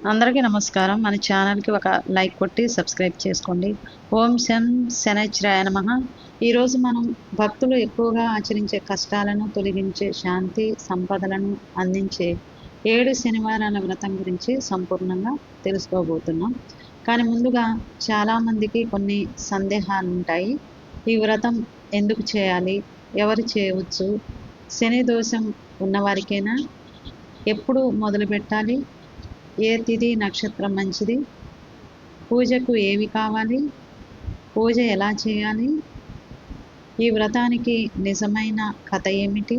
అందరికీ నమస్కారం. మన ఛానల్కి ఒక లైక్ కొట్టి సబ్స్క్రైబ్ చేసుకోండి. ఓం శం శనైశ్రాయ నమ. ఈరోజు మనం భక్తులు ఎక్కువగా ఆచరించే కష్టాలను తొలగించే శాంతి సంపదలను అందించే ఏడు శనివారాల వ్రతం గురించి సంపూర్ణంగా తెలుసుకోబోతున్నాం. కానీ ముందుగా చాలామందికి కొన్ని సందేహాలు ఉంటాయి. ఈ వ్రతం ఎందుకు చేయాలి? ఎవరు చేయవచ్చు? శని దోషం ఉన్నవారికైనా? ఎప్పుడు మొదలు పెట్టాలి ఏ తిథి నక్షత్రం మంచిది. పూజకు ఏవి కావాలి? పూజ ఎలా చేయాలి? ఈ వ్రతానికి నిజమైన కథ ఏమిటి?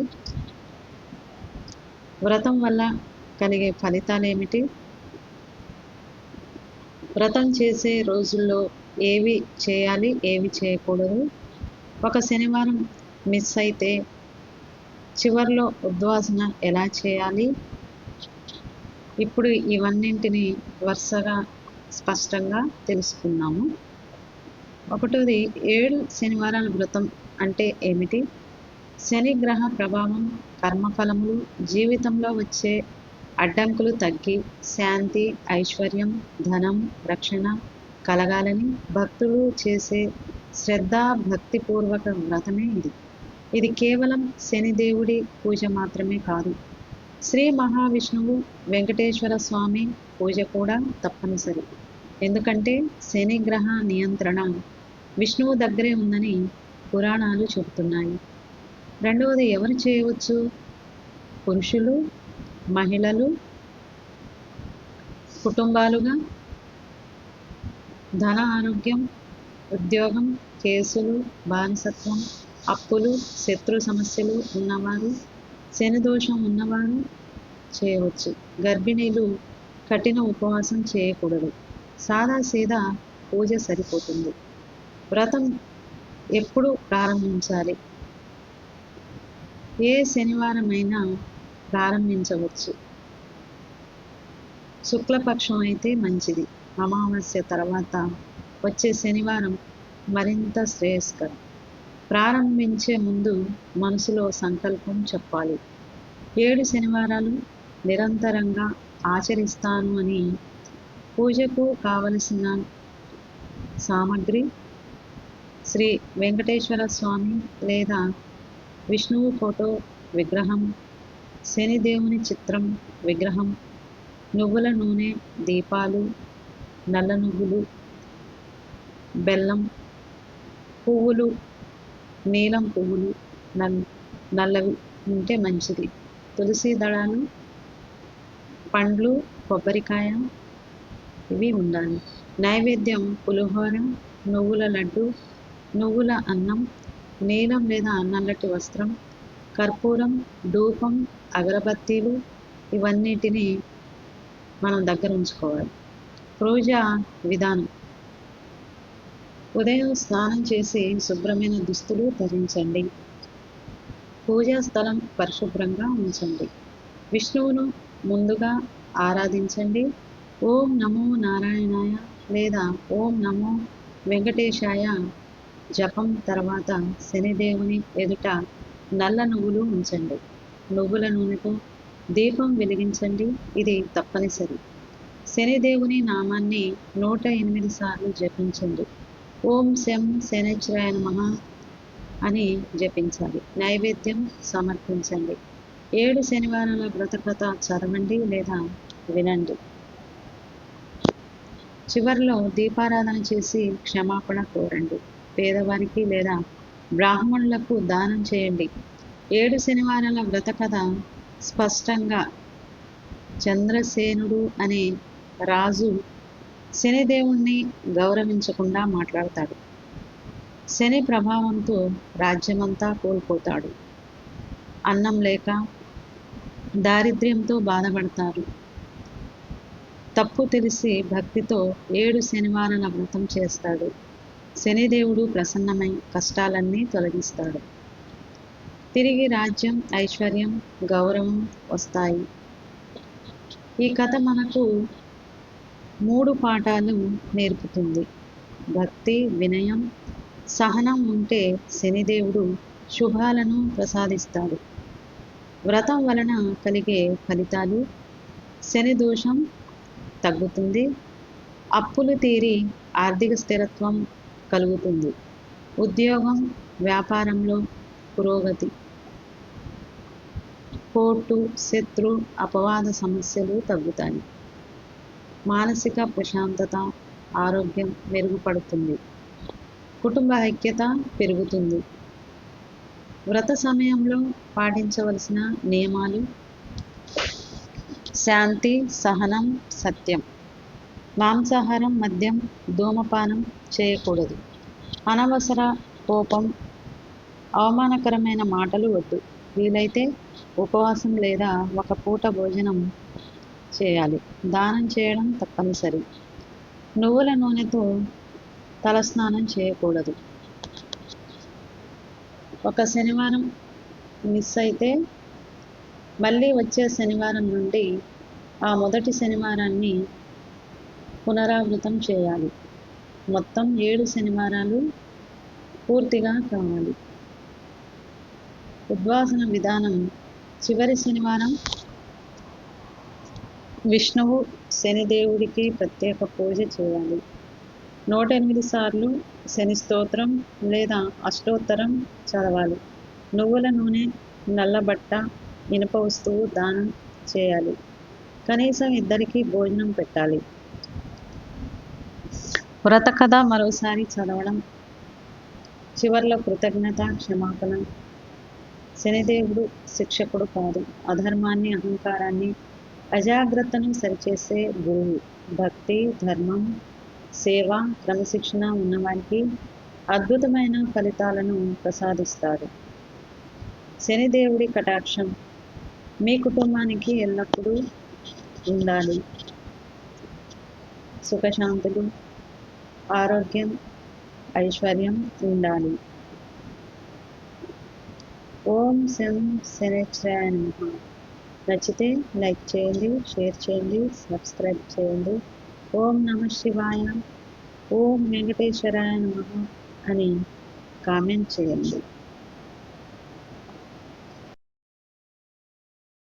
వ్రతం వల్ల కలిగే ఫలితాలు ఏమిటి? వ్రతం చేసే రోజుల్లో ఏవి చేయాలి ఏవి చేయకూడదు? ఒక శనివారం మిస్ అయితే చివర్లో ఉద్వాసన ఎలా చేయాలి? ఇప్పుడు ఇవన్నింటిని వరుసగా స్పష్టంగా తెలుసుకున్నాము. ఒకటోది ఏడు శనివారాల వ్రతం అంటే ఏమిటి? శని గ్రహ ప్రభావం కర్మఫలములు జీవితంలో వచ్చే అడ్డంకులు తగ్గి శాంతి ఐశ్వర్యం ధనం రక్షణ కలగాలని భక్తులు చేసే శ్రద్ధ భక్తిపూర్వక వ్రతమే ఇది. ఇది కేవలం శనిదేవుడి పూజ మాత్రమే కాదు. శ్రీ మహావిష్ణువు వెంకటేశ్వర స్వామి పూజ కూడా తప్పనిసరి. ఎందుకంటే శని గ్రహ నియంత్రణ విష్ణువు దగ్గరే ఉందని పురాణాలు చెబుతున్నాయి. రెండవది ఎవరు చేయవచ్చు? పురుషులు మహిళలు కుటుంబాలుగా ధన ఆరోగ్యం ఉద్యోగం కేసులు బానిసత్వం అప్పులు శత్రు సమస్యలు ఉన్నవారు శని దోషం ఉన్నవారు చేయవచ్చు. గర్భిణీలు కఠిన ఉపవాసం చేయకూడదు. సాదా సీదా పూజ సరిపోతుంది. వ్రతం ఎప్పుడు ప్రారంభించాలి. ఏ శనివారమైనా ప్రారంభించవచ్చు. శుక్లపక్షం అయితే మంచిది. అమావాస్య తర్వాత వచ్చే శనివారం మరింత శ్రేయస్కరం. ప్రారంభించే ముందు మనసులో సంకల్పం చెప్పాలి. ఏడు శనివారాలు నిరంతరంగా ఆచరిస్తాను అని పూజకు కావలసిన సామగ్రి శ్రీ వెంకటేశ్వర స్వామి లేదా విష్ణువు ఫోటో విగ్రహం శనిదేవుని చిత్రం విగ్రహం నువ్వుల నూనె దీపాలు నల్ల నువ్వులు బెల్లం పువ్వులు నీలం పువ్వులు నల్ నల్లవి ఉంటే మంచిది. తులసి దళాలు పండ్లు కొబ్బరికాయ ఇవి ఉండాలి. నైవేద్యం పులిహోర నువ్వుల లడ్డు నువ్వుల అన్నం నీలం లేదా నల్లటి వస్త్రం కర్పూరం ధూపం అగరబత్తీలు ఇవన్నిటిని మనం దగ్గర ఉంచుకోవాలి. పూజ విధానం. ఉదయం స్నానం చేసి శుభ్రమైన దుస్తులు ధరించండి. పూజా స్థలం పరిశుభ్రంగా ఉంచండి. విష్ణువును ముందుగా ఆరాధించండి. ఓం నమో నారాయణాయ లేదా ఓం నమో వెంకటేశాయ జపం తర్వాత శనిదేవుని ఎదుట నల్ల నువ్వులు ఉంచండి. నువ్వుల నూనెతో దీపం వెలిగించండి. ఇది తప్పనిసరి. శనిదేవుని నామాన్ని నూట ఎనిమిది సార్లు జపించండి. ఓం శం శనేశ్వరాయ నమ అని జపించాలి. నైవేద్యం సమర్పించండి. ఏడు శనివారాల వ్రతకథ చదవండి లేదా వినండి. చివరిలో దీపారాధన చేసి క్షమాపణ కోరండి. పేదవారికి లేదా బ్రాహ్మణులకు దానం చేయండి. ఏడు శనివారాల వ్రతకథ స్పష్టంగా చంద్రసేనుడు అనే రాజు శనిదేవుణ్ణి గౌరవించకుండా మాట్లాడతాడు. శని ప్రభావంతో రాజ్యమంతా కోల్పోతాడు. అన్నం లేక దారిద్ర్యంతో బాధపడతారు తప్పు తెలిసి భక్తితో ఏడు శనివారాల వ్రతం చేస్తాడు. శనిదేవుడు ప్రసన్నమై కష్టాలన్నీ తొలగిస్తాడు. తిరిగి రాజ్యం ఐశ్వర్యం గౌరవం వస్తాయి. ఈ కథ మనకు మూడు పాఠాలు నేర్పుతుంది. భక్తి వినయం సహనం ఉంటే శనిదేవుడు శుభాలను ప్రసాదిస్తాడు. వ్రతం వలన కలిగే ఫలితాలు శని దోషం తగ్గుతుంది అప్పులు తీరి ఆర్థిక స్థిరత్వం కలుగుతుంది ఉద్యోగం వ్యాపారంలో పురోగతి కోర్టు శత్రు అపవాద సమస్యలు తగ్గుతాయి. మానసిక ప్రశాంతత ఆరోగ్యం మెరుగుపడుతుంది. కుటుంబ ఐక్యత పెరుగుతుంది. వ్రత సమయంలో పాటించవలసిన నియమాలు? శాంతి సహనం సత్యం. మాంసాహారం మద్యం ధూమపానం చేయకూడదు. అనవసర కోపం అవమానకరమైన మాటలు వద్దు. వీలైతే ఉపవాసం లేదా ఒక పూట భోజనం చేయాలి. దానం చేయడం తప్పనిసరి. నువ్వుల నూనెతో తలస్నానం చేయకూడదు. ఒక శనివారం మిస్ అయితే మళ్ళీ వచ్చే శనివారం నుండి ఆ మొదటి శనివారాన్ని పునరావృతం చేయాలి. మొత్తం ఏడు శనివారాలు పూర్తిగా కావాలి. ఉద్వాసన విధానం చివరి శనివారం విష్ణువు శనిదేవుడికి ప్రత్యేక పూజ చేయాలి. నూట ఎనిమిది సార్లు శని స్తోత్రం లేదా అష్టోత్తరం చదవాలి. నువ్వుల నూనె నల్లబట్ట ఇనుప వస్తువు దానం చేయాలి. కనీసం ఇద్దరికి భోజనం పెట్టాలి. వ్రత కథ మరోసారి చదవడం. చివర్లో కృతజ్ఞత క్షమాపణ. శనిదేవుడు శిక్షకుడు కాదు. అధర్మాన్ని అహంకారాన్ని అజాగ్రత్తను సరిచేసే గురువు భక్తి ధర్మం సేవ క్రమశిక్షణ ఉన్నవారికి అద్భుతమైన ఫలితాలను ప్రసాదిస్తాడు శనిదేవుడి కటాక్షం మీ కుటుంబానికి ఎల్లప్పుడూ ఉండాలి. సుఖశాంతులు ఆరోగ్యం ఐశ్వర్యం ఉండాలి. ఓం శం శనిశ్చరాయ నచ్చితే లైక్ చేయండి షేర్ చేయండి సబ్స్క్రైబ్ చేయండి. ఓం నమ శివాయ ఓం వెంకటేశ్వరాయ నమ అని కామెంట్ చేయండి.